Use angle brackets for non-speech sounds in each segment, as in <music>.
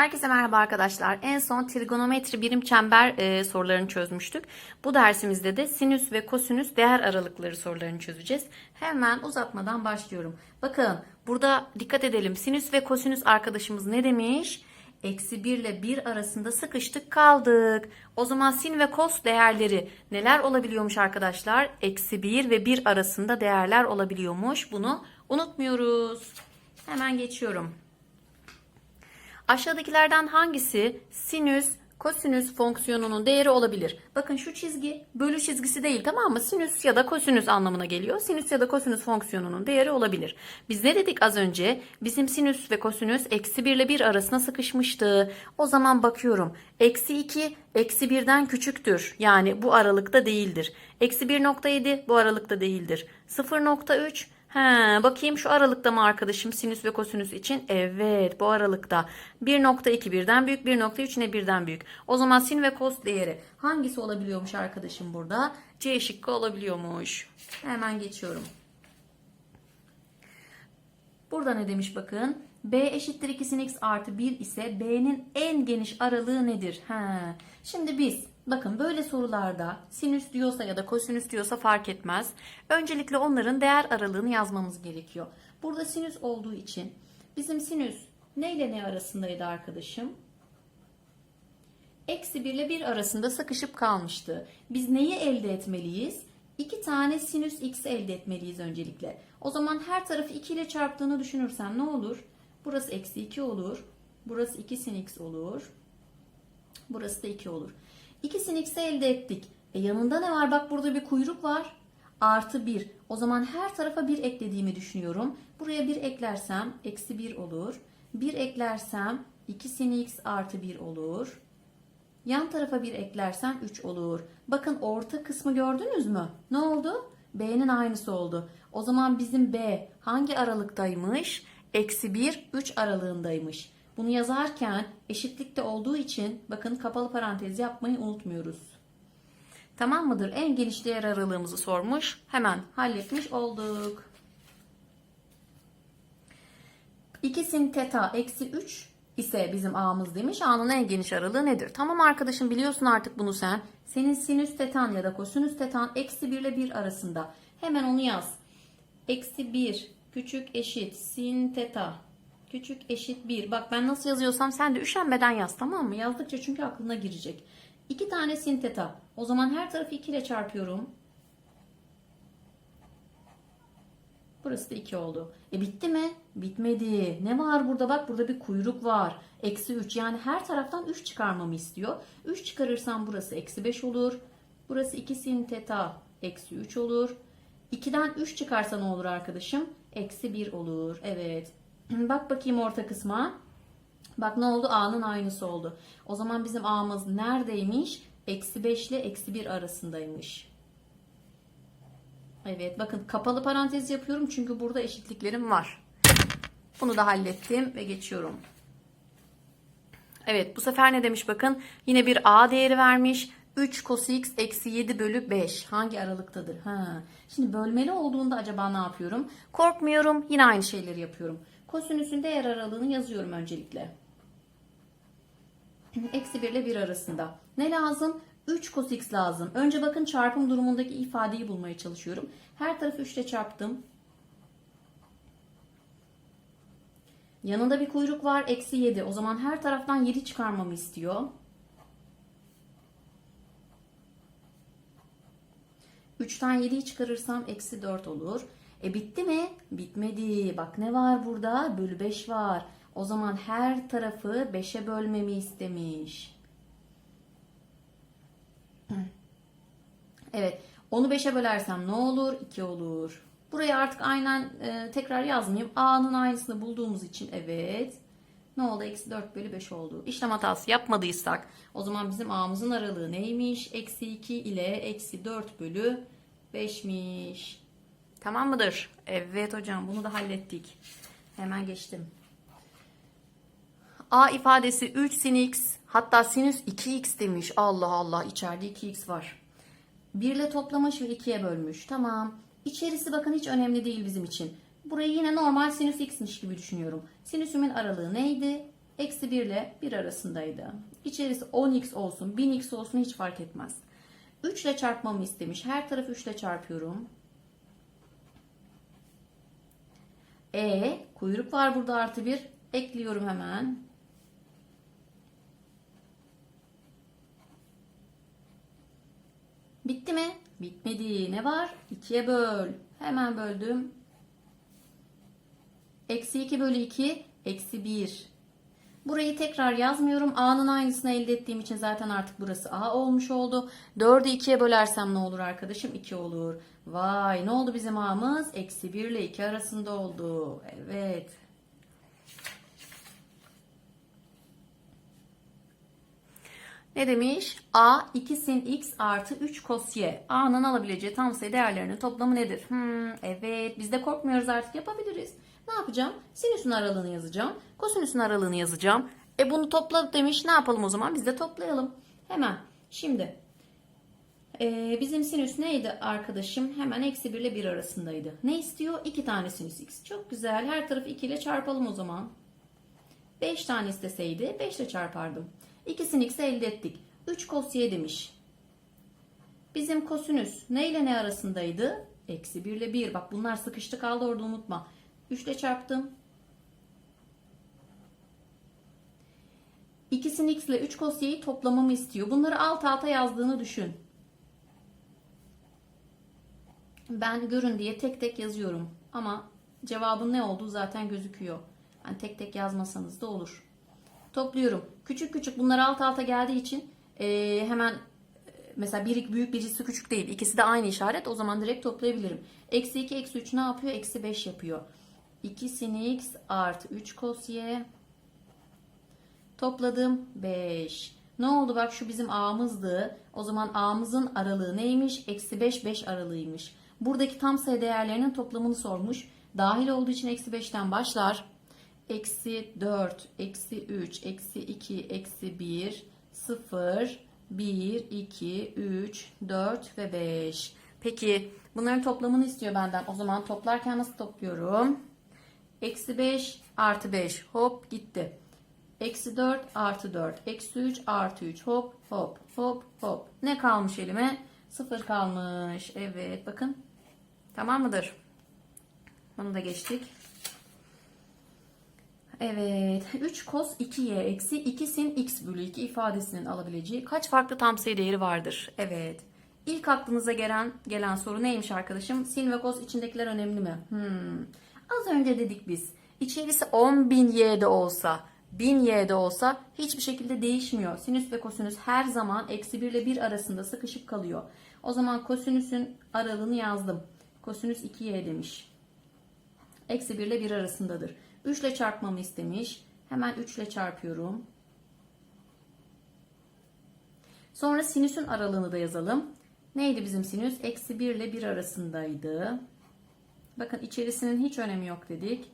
Herkese merhaba arkadaşlar. En son trigonometri birim çember e, sorularını çözmüştük. Bu dersimizde de sinüs ve kosinüs değer aralıkları sorularını çözeceğiz. Hemen uzatmadan başlıyorum. Bakın burada dikkat edelim. Sinüs ve kosinüs arkadaşımız ne demiş? Eksi 1 ile 1 arasında sıkıştık kaldık. O zaman sin ve kos değerleri neler olabiliyormuş arkadaşlar? Eksi 1 ve 1 arasında değerler olabiliyormuş. Bunu unutmuyoruz. Hemen geçiyorum. Aşağıdakilerden hangisi sinüs, kosinüs fonksiyonunun değeri olabilir? Bakın şu çizgi bölü çizgisi değil tamam mı? Sinüs ya da kosinüs anlamına geliyor. Sinüs ya da kosinüs fonksiyonunun değeri olabilir. Biz ne dedik az önce? Bizim sinüs ve kosinüs eksi 1 ile 1 arasına sıkışmıştı. O zaman bakıyorum. Eksi 2 eksi 1'den küçüktür. Yani bu aralıkta değildir. Eksi 1.7 bu aralıkta değildir. 0.3 He, bakayım şu aralıkta mı arkadaşım sinüs ve kosinüs için? Evet bu aralıkta. 1.2 birden büyük 1.3 ne birden büyük. O zaman sin ve kos değeri hangisi olabiliyormuş arkadaşım burada? C şıkkı olabiliyormuş. Hemen geçiyorum. Burada ne demiş bakın. B eşittir 2 sin x artı 1 ise B'nin en geniş aralığı nedir? He. Şimdi biz bakın böyle sorularda sinüs diyorsa ya da kosinüs diyorsa fark etmez. Öncelikle onların değer aralığını yazmamız gerekiyor. Burada sinüs olduğu için bizim sinüs ne ile ne arasındaydı arkadaşım? Eksi 1 ile 1 arasında sıkışıp kalmıştı. Biz neyi elde etmeliyiz? 2 tane sinüs x elde etmeliyiz öncelikle. O zaman her tarafı 2 ile çarptığını düşünürsem ne olur? Burası eksi 2 olur. Burası 2 sin x olur. Burası da 2 olur. 2 sin x'i elde ettik. E yanında ne var? Bak burada bir kuyruk var. Artı 1. O zaman her tarafa 1 eklediğimi düşünüyorum. Buraya 1 eklersem eksi 1 olur. 1 eklersem 2 sin x artı 1 olur. Yan tarafa 1 eklersem 3 olur. Bakın orta kısmı gördünüz mü? Ne oldu? B'nin aynısı oldu. O zaman bizim B hangi aralıktaymış? Eksi 1, 3 aralığındaymış. Bunu yazarken eşitlikte olduğu için bakın kapalı parantez yapmayı unutmuyoruz. Tamam mıdır? En geniş değer aralığımızı sormuş. Hemen halletmiş olduk. 2 sin teta eksi 3 ise bizim a'mız demiş. A'nın en geniş aralığı nedir? Tamam arkadaşım biliyorsun artık bunu sen. Senin sinüs tetan ya da kosinüs tetan eksi 1 ile 1 arasında. Hemen onu yaz. Eksi 1 küçük eşit sin teta küçük eşit 1. Bak ben nasıl yazıyorsam sen de üşenmeden yaz tamam mı? Yazdıkça çünkü aklına girecek. 2 tane sin teta. O zaman her tarafı 2 ile çarpıyorum. Burası da 2 oldu. E bitti mi? Bitmedi. Ne var burada? Bak burada bir kuyruk var. Eksi 3. Yani her taraftan 3 çıkarmamı istiyor. 3 çıkarırsam burası eksi 5 olur. Burası 2 sin teta eksi 3 olur. 2'den 3 çıkarsa ne olur arkadaşım? Eksi 1 olur. Evet. Bak bakayım orta kısma. Bak ne oldu? A'nın aynısı oldu. O zaman bizim A'mız neredeymiş? Eksi 5 ile eksi 1 arasındaymış. Evet bakın kapalı parantez yapıyorum çünkü burada eşitliklerim var. Bunu da hallettim ve geçiyorum. Evet bu sefer ne demiş bakın. Yine bir A değeri vermiş. 3 cos x eksi 7 bölü 5 hangi aralıktadır? Ha. Şimdi bölmeli olduğunda acaba ne yapıyorum? Korkmuyorum yine aynı şeyleri yapıyorum. Kosinüsün değer aralığını yazıyorum öncelikle. Eksi 1 ile 1 arasında. Ne lazım? 3 cos x lazım. Önce bakın çarpım durumundaki ifadeyi bulmaya çalışıyorum. Her tarafı 3 ile çarptım. Yanında bir kuyruk var. Eksi 7. O zaman her taraftan 7 çıkarmamı istiyor. 3'ten 7'yi çıkarırsam eksi 4 olur. E bitti mi? Bitmedi. Bak ne var burada? Bölü 5 var. O zaman her tarafı 5'e bölmemi istemiş. <clears throat> Evet. Onu 5'e bölersem ne olur? 2 olur. Buraya artık aynen e, tekrar yazmayayım. A'nın aynısını bulduğumuz için evet. Ne oldu? Eksi 4 bölü 5 oldu. İşlem hatası yapmadıysak o zaman bizim A'mızın aralığı neymiş? Eksi 2 ile eksi 4 bölü 5'miş. Tamam mıdır? Evet hocam bunu da hallettik. Hemen geçtim. A ifadesi 3 sin x hatta sinüs 2x demiş. Allah Allah içeride 2x var. 1 ile toplamış ve 2'ye bölmüş. Tamam. İçerisi bakın hiç önemli değil bizim için. Burayı yine normal sinüs x'miş gibi düşünüyorum. Sinüsümün aralığı neydi? Eksi 1 ile 1 arasındaydı. İçerisi 10x olsun 1000x olsun hiç fark etmez. 3 ile çarpmamı istemiş. Her tarafı 3 ile çarpıyorum. E kuyruk var burada artı 1. Ekliyorum hemen. Bitti mi? Bitmedi. Ne var? 2'ye böl. Hemen böldüm. Eksi 2 bölü 2. Eksi 1. Burayı tekrar yazmıyorum. A'nın aynısını elde ettiğim için zaten artık burası A olmuş oldu. 4'ü 2'ye bölersem ne olur arkadaşım? 2 olur. Vay ne oldu bizim A'mız? Eksi 1 ile 2 arasında oldu. Evet. Ne demiş? A 2 sin x artı 3 cos y. A'nın alabileceği tam sayı değerlerinin toplamı nedir? Hmm, evet biz de korkmuyoruz artık yapabiliriz. Ne yapacağım? Sinüsün aralığını yazacağım. Kosinüsün aralığını yazacağım. E bunu topla demiş. Ne yapalım o zaman? Biz de toplayalım. Hemen. Şimdi e, bizim sinüs neydi arkadaşım? Hemen eksi 1 ile 1 arasındaydı. Ne istiyor? 2 tane sinüs x. Çok güzel. Her tarafı 2 ile çarpalım o zaman. 5 tane isteseydi 5 ile çarpardım. İkisini x'e elde ettik. 3 cos y demiş. Bizim kosinüs ne ile ne arasındaydı? Eksi 1 ile 1. Bak bunlar sıkıştı kaldı orada unutma. 3 ile çarptım. İkisini x ile 3 cos toplamamı istiyor. Bunları alt alta yazdığını düşün. Ben görün diye tek tek yazıyorum. Ama cevabın ne olduğu zaten gözüküyor. Yani tek tek yazmasanız da olur. Topluyorum. Küçük küçük bunlar alt alta geldiği için e, hemen e, mesela biri büyük birisi küçük değil. İkisi de aynı işaret. O zaman direkt toplayabilirim. Eksi 2 eksi 3 ne yapıyor? Eksi 5 yapıyor. 2 sin x artı 3 cos y. Topladım 5. Ne oldu bak şu bizim a'mızdı. O zaman a'mızın aralığı neymiş? Eksi 5 5 aralığıymış. Buradaki tam sayı değerlerinin toplamını sormuş. Dahil olduğu için eksi 5'ten başlar. Eksi 4, eksi 3, eksi 2, eksi 1, 0, 1, 2, 3, 4 ve 5. Peki bunların toplamını istiyor benden. O zaman toplarken nasıl topluyorum? Eksi 5 artı 5 hop gitti. Eksi 4 artı 4. Eksi 3 artı 3 hop hop hop hop. Ne kalmış elime? 0 kalmış. Evet bakın. Tamam mıdır? Bunu da geçtik. Evet. 3 cos 2y eksi 2 sin x bölü 2 ifadesinin alabileceği kaç farklı tam sayı değeri vardır? Evet. İlk aklınıza gelen gelen soru neymiş arkadaşım? Sin ve cos içindekiler önemli mi? Hmm. Az önce dedik biz. İçerisi 10.000 y'de olsa 1000 y'de olsa hiçbir şekilde değişmiyor. Sinüs ve kosinüs her zaman eksi 1 ile 1 arasında sıkışıp kalıyor. O zaman kosinüsün aralığını yazdım. Kosinüs 2y demiş. Eksi 1 ile 1 arasındadır. 3 ile çarpmamı istemiş. Hemen 3 ile çarpıyorum. Sonra sinüsün aralığını da yazalım. Neydi bizim sinüs? Eksi 1 ile 1 arasındaydı. Bakın içerisinin hiç önemi yok dedik.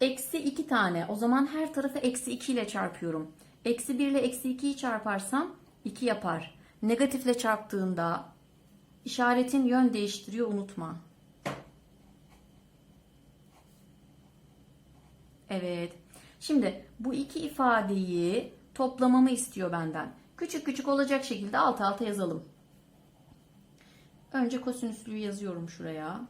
Eksi 2 tane. O zaman her tarafı eksi 2 ile çarpıyorum. Eksi 1 ile eksi 2'yi çarparsam 2 yapar. Negatifle çarptığında işaretin yön değiştiriyor unutma. Evet. Şimdi bu iki ifadeyi toplamamı istiyor benden. Küçük küçük olacak şekilde alt alta yazalım. Önce kosinüslüğü yazıyorum şuraya.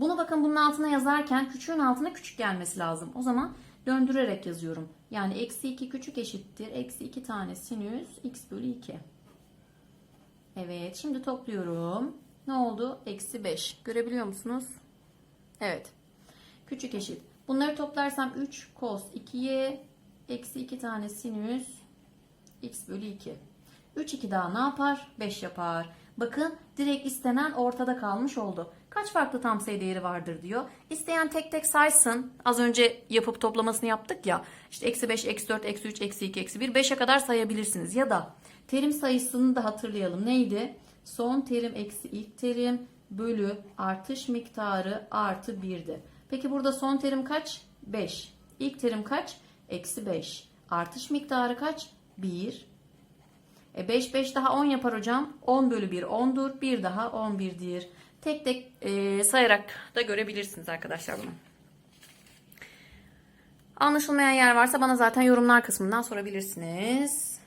Bunu bakın bunun altına yazarken küçüğün altına küçük gelmesi lazım. O zaman döndürerek yazıyorum. Yani eksi 2 küçük eşittir. Eksi 2 tane sinüs x bölü 2. Evet şimdi topluyorum. Ne oldu? Eksi 5. Görebiliyor musunuz? Evet. Küçük eşit. Bunları toplarsam 3 cos 2y eksi 2 tane sinüs x bölü 2. 3 2 daha ne yapar? 5 yapar. Bakın direkt istenen ortada kalmış oldu. Kaç farklı tam sayı değeri vardır diyor. İsteyen tek tek saysın. Az önce yapıp toplamasını yaptık ya. İşte eksi 5, eksi 4, eksi 3, eksi 2, eksi 1. 5'e kadar sayabilirsiniz. Ya da terim sayısını da hatırlayalım. Neydi? Son terim eksi ilk terim bölü artış miktarı artı 1'di. Peki burada son terim kaç? 5. İlk terim kaç? Eksi 5. Artış miktarı kaç? 1. E 5 5 daha 10 yapar hocam. 10 bölü 1 10'dur. 1 daha 11'dir. Tek tek e, sayarak da görebilirsiniz arkadaşlar bunu. Anlaşılmayan yer varsa bana zaten yorumlar kısmından sorabilirsiniz.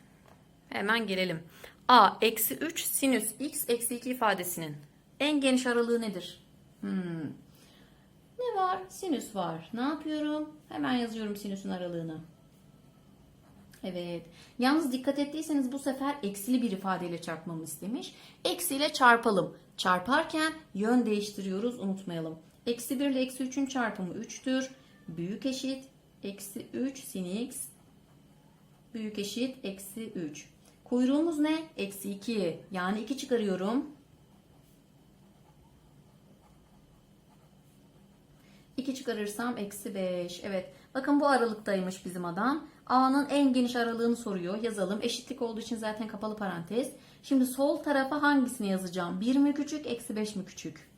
Hemen gelelim. A eksi 3 sinüs x eksi 2 ifadesinin en geniş aralığı nedir? Hmm. Ne var? Sinüs var. Ne yapıyorum? Hemen yazıyorum sinüsün aralığını. Evet. Yalnız dikkat ettiyseniz bu sefer eksili bir ifadeyle çarpmamı istemiş. Eksiyle çarpalım. Çarparken yön değiştiriyoruz unutmayalım. Eksi 1 ile eksi 3'ün çarpımı 3'tür. Büyük eşit eksi 3 sin x büyük eşit eksi 3. Kuyruğumuz ne? Eksi 2. Yani 2 çıkarıyorum. 2 çıkarırsam eksi 5. Evet. Bakın bu aralıktaymış bizim adam. A'nın en geniş aralığını soruyor. Yazalım. Eşitlik olduğu için zaten kapalı parantez. Şimdi sol tarafa hangisini yazacağım? 1 mi küçük, eksi 5 mi küçük?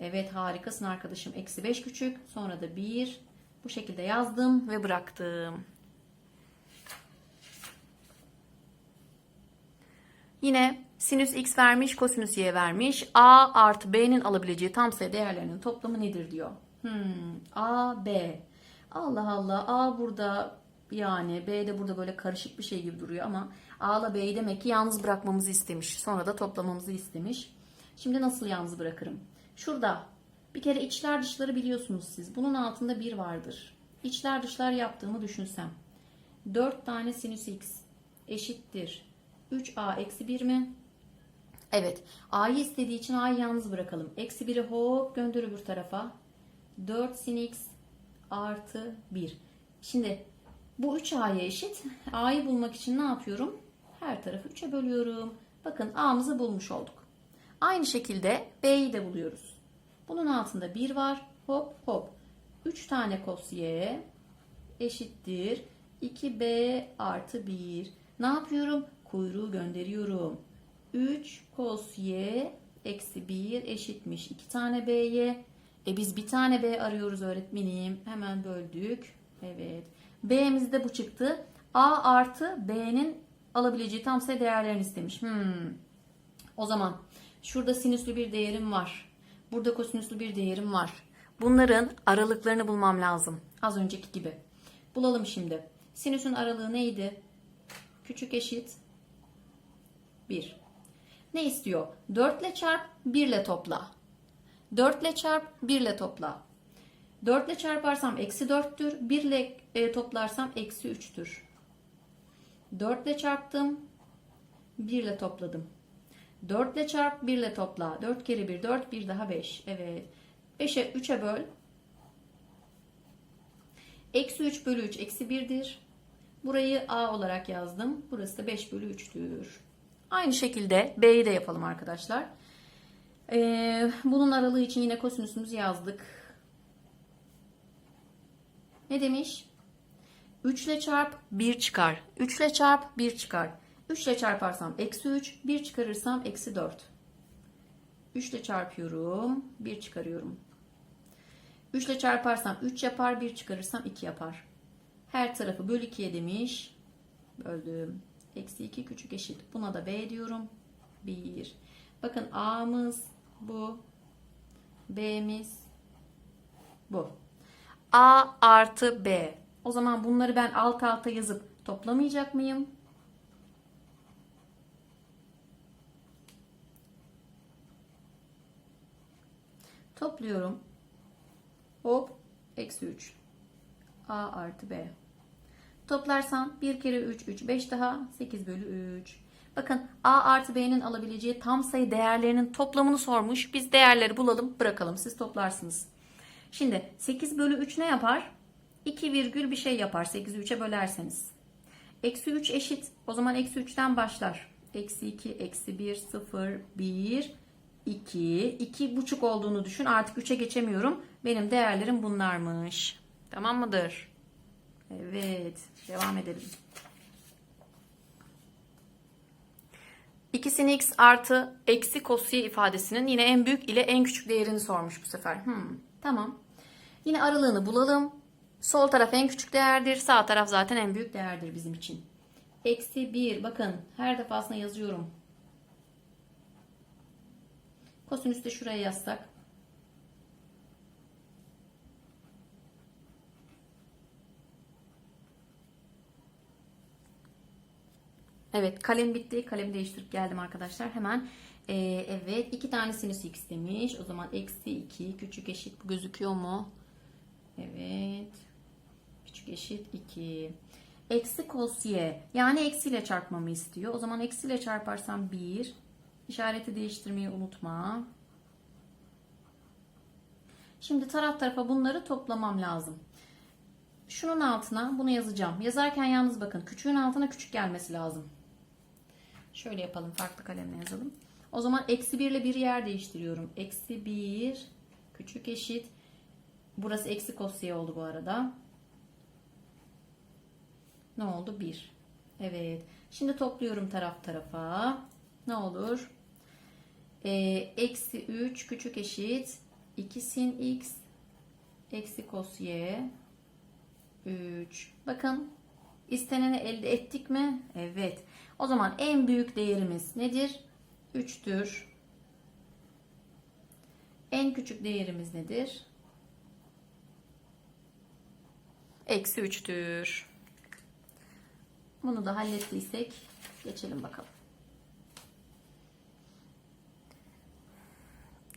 Evet harikasın arkadaşım. Eksi 5 küçük. Sonra da 1. Bu şekilde yazdım ve bıraktım. Yine sinüs x vermiş, kosinüs y vermiş. A artı b'nin alabileceği tam sayı değerlerinin toplamı nedir diyor. Hmm, A, B. Allah Allah. A burada yani B de burada böyle karışık bir şey gibi duruyor ama A ile B'yi demek ki yalnız bırakmamızı istemiş. Sonra da toplamamızı istemiş. Şimdi nasıl yalnız bırakırım? Şurada bir kere içler dışları biliyorsunuz siz. Bunun altında 1 vardır. İçler dışlar yaptığımı düşünsem. 4 tane sinüs x eşittir. 3a eksi 1 mi? Evet. A'yı istediği için A'yı yalnız bırakalım. Eksi 1'i hop gönder öbür tarafa. 4 sin x artı 1. Şimdi bu 3A'ya eşit. A'yı bulmak için ne yapıyorum? Her tarafı 3'e bölüyorum. Bakın A'mızı bulmuş olduk. Aynı şekilde B'yi de buluyoruz. Bunun altında 1 var. Hop hop. 3 tane cos y eşittir. 2b artı 1. Ne yapıyorum? Kuyruğu gönderiyorum. 3 cos y eksi 1 eşitmiş. 2 tane b'ye. E biz bir tane b arıyoruz öğretmenim. Hemen böldük. Evet. B'miz de bu çıktı. A artı B'nin alabileceği tam sayı değerlerini istemiş. Hmm. O zaman şurada sinüslü bir değerim var. Burada kosinüslü bir değerim var. Bunların aralıklarını bulmam lazım. Az önceki gibi. Bulalım şimdi. Sinüsün aralığı neydi? Küçük eşit 1. Ne istiyor? 4 ile çarp 1 ile topla. 4 ile çarp 1 ile topla. 4 ile çarparsam eksi 4'tür. 1 ile e, toplarsam eksi 3'tür. 4 ile çarptım. 1 ile topladım. 4 ile çarp 1 ile topla. 4 kere 1 4 1 daha 5. Evet. 5'e 3'e böl. Eksi 3 bölü 3 eksi 1'dir. Burayı A olarak yazdım. Burası da 5 bölü 3'tür. Aynı şekilde B'yi de yapalım arkadaşlar. Ee, bunun aralığı için yine kosinüsümüzü yazdık. Ne demiş? 3 ile çarp 1 çıkar. 3 ile çarp 1 çıkar. 3 ile çarparsam eksi 3. 1 çıkarırsam eksi 4. 3 ile çarpıyorum. 1 çıkarıyorum. 3 ile çarparsam 3 yapar. 1 çıkarırsam 2 yapar. Her tarafı böl 2'ye demiş. Böldüm. Eksi 2 küçük eşit. Buna da B diyorum. 1. Bakın A'mız bu. B'miz bu. A artı B. O zaman bunları ben alt alta yazıp toplamayacak mıyım? Topluyorum. Hop. Eksi 3. A artı B. Toplarsam 1 kere 3, 3, 5 daha 8 bölü 3. Bakın A artı B'nin alabileceği tam sayı değerlerinin toplamını sormuş. Biz değerleri bulalım bırakalım. Siz toplarsınız. Şimdi 8 bölü 3 ne yapar? 2 virgül bir şey yapar. 8'i 3'e bölerseniz. Eksi 3 eşit. O zaman eksi 3'ten başlar. Eksi 2, eksi 1, 0, 1, 2. 2 buçuk olduğunu düşün. Artık 3'e geçemiyorum. Benim değerlerim bunlarmış. Tamam mıdır? Evet. Devam edelim. 2 sin x artı eksi cos ifadesinin yine en büyük ile en küçük değerini sormuş bu sefer. Hmm, tamam. Yine aralığını bulalım. Sol taraf en küçük değerdir. Sağ taraf zaten en büyük değerdir bizim için. Eksi 1. Bakın her defasında yazıyorum. Kosinüsü de şuraya yazsak. Evet kalem bitti. Kalemi değiştirip geldim arkadaşlar. Hemen ee, evet iki tane sinüs x demiş. O zaman eksi 2 küçük eşit gözüküyor mu? Evet. Eşit 2. Eksi cos y. Yani eksiyle çarpmamı istiyor. O zaman eksiyle çarparsam 1. İşareti değiştirmeyi unutma. Şimdi taraf tarafa bunları toplamam lazım. Şunun altına bunu yazacağım. Yazarken yalnız bakın küçüğün altına küçük gelmesi lazım. Şöyle yapalım farklı kalemle yazalım. O zaman eksi 1 ile bir yer değiştiriyorum. Eksi 1 küçük eşit. Burası eksi cos y oldu bu arada. Ne oldu? 1. Evet. Şimdi topluyorum taraf tarafa. Ne olur? Ee, eksi 3 küçük eşit. 2 sin x eksi cos y 3. Bakın isteneni elde ettik mi? Evet. O zaman en büyük değerimiz nedir? 3'tür. En küçük değerimiz nedir? Eksi 3'tür. Bunu da hallettiysek geçelim bakalım.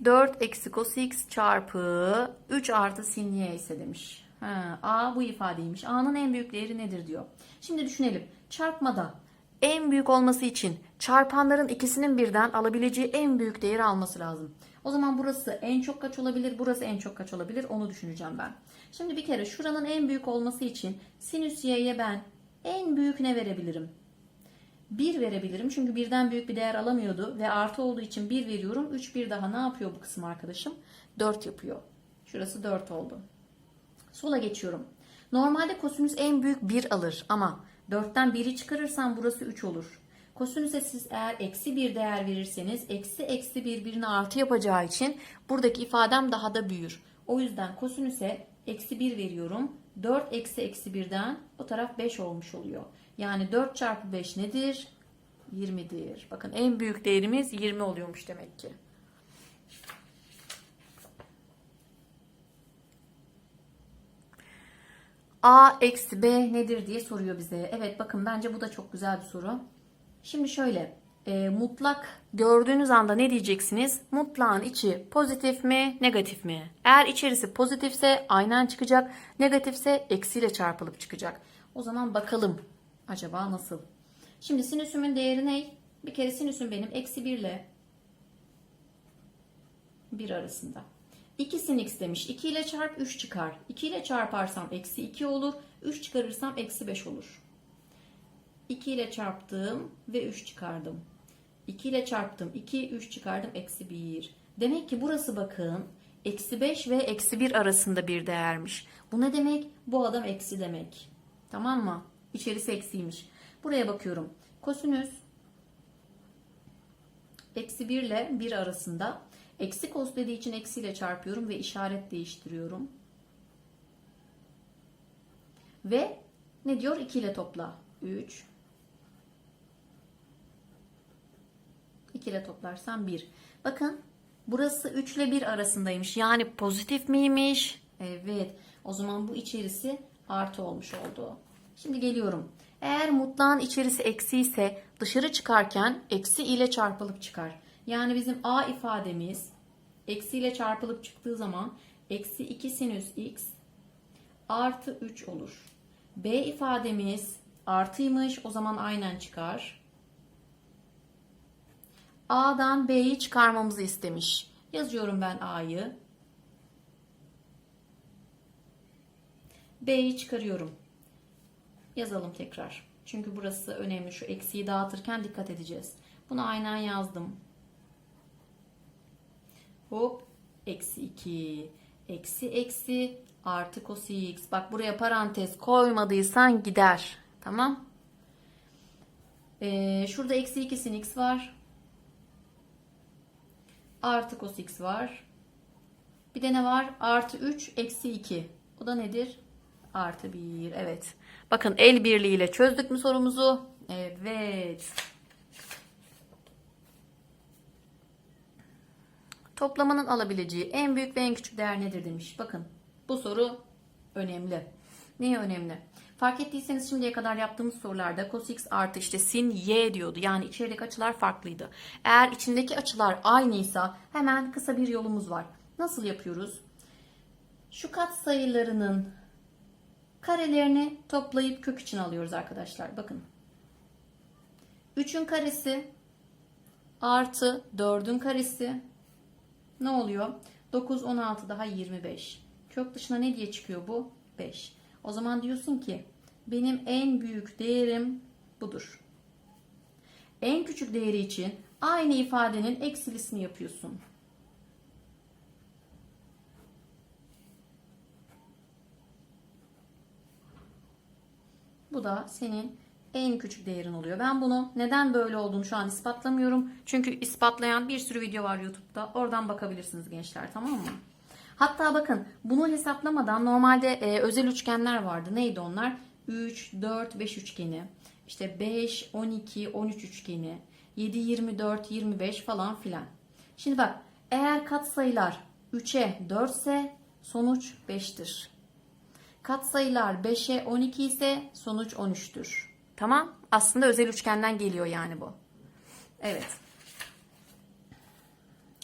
4 eksi cos çarpı 3 artı sin y ise demiş. Ha, A bu ifadeymiş. A'nın en büyük değeri nedir diyor. Şimdi düşünelim. Çarpmada en büyük olması için çarpanların ikisinin birden alabileceği en büyük değeri alması lazım. O zaman burası en çok kaç olabilir, burası en çok kaç olabilir onu düşüneceğim ben. Şimdi bir kere şuranın en büyük olması için sinüs y'ye ben en büyük ne verebilirim? 1 verebilirim. Çünkü birden büyük bir değer alamıyordu ve artı olduğu için 1 veriyorum. 3 bir daha ne yapıyor bu kısım arkadaşım? 4 yapıyor. Şurası 4 oldu. Sola geçiyorum. Normalde kosinüs en büyük 1 alır ama 4'ten 1'i çıkarırsam burası 3 olur. Kosinüse siz eğer eksi bir değer verirseniz eksi eksi birbirini artı yapacağı için buradaki ifadem daha da büyür. O yüzden kosinüse eksi 1 veriyorum. 4 eksi eksi 1'den o taraf 5 olmuş oluyor. Yani 4 çarpı 5 nedir? 20'dir. Bakın en büyük değerimiz 20 oluyormuş demek ki. A eksi B nedir diye soruyor bize. Evet bakın bence bu da çok güzel bir soru. Şimdi şöyle e, mutlak gördüğünüz anda ne diyeceksiniz? Mutlağın içi pozitif mi negatif mi? Eğer içerisi pozitifse aynen çıkacak. Negatifse eksiyle çarpılıp çıkacak. O zaman bakalım acaba nasıl? Şimdi sinüsümün değeri ne? Bir kere sinüsüm benim eksi 1 ile 1 arasında. 2 sin x demiş. 2 ile çarp 3 çıkar. 2 ile çarparsam eksi 2 olur. 3 çıkarırsam eksi 5 olur. 2 ile çarptım ve 3 çıkardım. 2 ile çarptım. 2, 3 çıkardım. Eksi 1. Demek ki burası bakın. Eksi 5 ve eksi 1 arasında bir değermiş. Bu ne demek? Bu adam eksi demek. Tamam mı? İçerisi eksiymiş. Buraya bakıyorum. Kosinüs eksi 1 ile 1 arasında. Eksi kos dediği için eksiyle çarpıyorum ve işaret değiştiriyorum. Ve ne diyor? 2 ile topla. 3 2 ile toplarsam 1. Bakın burası 3 ile 1 arasındaymış. Yani pozitif miymiş? Evet. O zaman bu içerisi artı olmuş oldu. Şimdi geliyorum. Eğer mutlağın içerisi eksi ise dışarı çıkarken eksi ile çarpılıp çıkar. Yani bizim a ifademiz eksi ile çarpılıp çıktığı zaman eksi 2 sinüs x artı 3 olur. B ifademiz artıymış o zaman aynen çıkar. A'dan B'yi çıkarmamızı istemiş. Yazıyorum ben A'yı. B'yi çıkarıyorum. Yazalım tekrar. Çünkü burası önemli. Şu eksiği dağıtırken dikkat edeceğiz. Bunu aynen yazdım. Hop. Eksi 2. Eksi eksi artı cos x. Bak buraya parantez koymadıysan gider. Tamam. Ee, şurada eksi 2 sin x var. Artı cos x var. Bir de ne var? Artı 3 eksi 2. O da nedir? Artı 1. Evet. Bakın el birliğiyle çözdük mü sorumuzu? Evet. Toplamanın alabileceği en büyük ve en küçük değer nedir demiş. Bakın bu soru önemli. Niye önemli? Fark ettiyseniz şimdiye kadar yaptığımız sorularda cos x artı işte sin y diyordu. Yani içerideki açılar farklıydı. Eğer içindeki açılar aynıysa hemen kısa bir yolumuz var. Nasıl yapıyoruz? Şu kat sayılarının karelerini toplayıp kök için alıyoruz arkadaşlar. Bakın. 3'ün karesi artı 4'ün karesi ne oluyor? 9, 16 daha 25. Kök dışına ne diye çıkıyor bu? 5. O zaman diyorsun ki benim en büyük değerim budur. En küçük değeri için aynı ifadenin eksilisini yapıyorsun. Bu da senin en küçük değerin oluyor. Ben bunu neden böyle olduğunu şu an ispatlamıyorum. Çünkü ispatlayan bir sürü video var YouTube'da. Oradan bakabilirsiniz gençler tamam mı? Hatta bakın bunu hesaplamadan normalde e, özel üçgenler vardı. Neydi onlar? 3, 4, 5 üçgeni. İşte 5, 12, 13 üçgeni. 7, 24, 25 falan filan. Şimdi bak eğer katsayılar 3'e 4 ise sonuç 5'tir. Katsayılar 5'e 12 ise sonuç 13'tür. Tamam? Aslında özel üçgenden geliyor yani bu. Evet.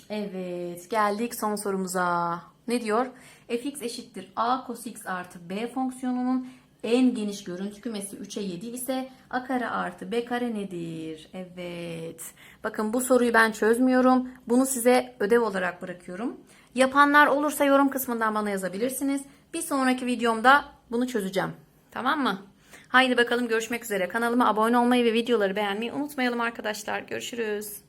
Evet, geldik son sorumuza. Ne diyor? fx eşittir a cos x artı b fonksiyonunun en geniş görüntü kümesi 3'e 7 ise a kare artı b kare nedir? Evet. Bakın bu soruyu ben çözmüyorum. Bunu size ödev olarak bırakıyorum. Yapanlar olursa yorum kısmından bana yazabilirsiniz. Bir sonraki videomda bunu çözeceğim. Tamam mı? Haydi bakalım görüşmek üzere. Kanalıma abone olmayı ve videoları beğenmeyi unutmayalım arkadaşlar. Görüşürüz.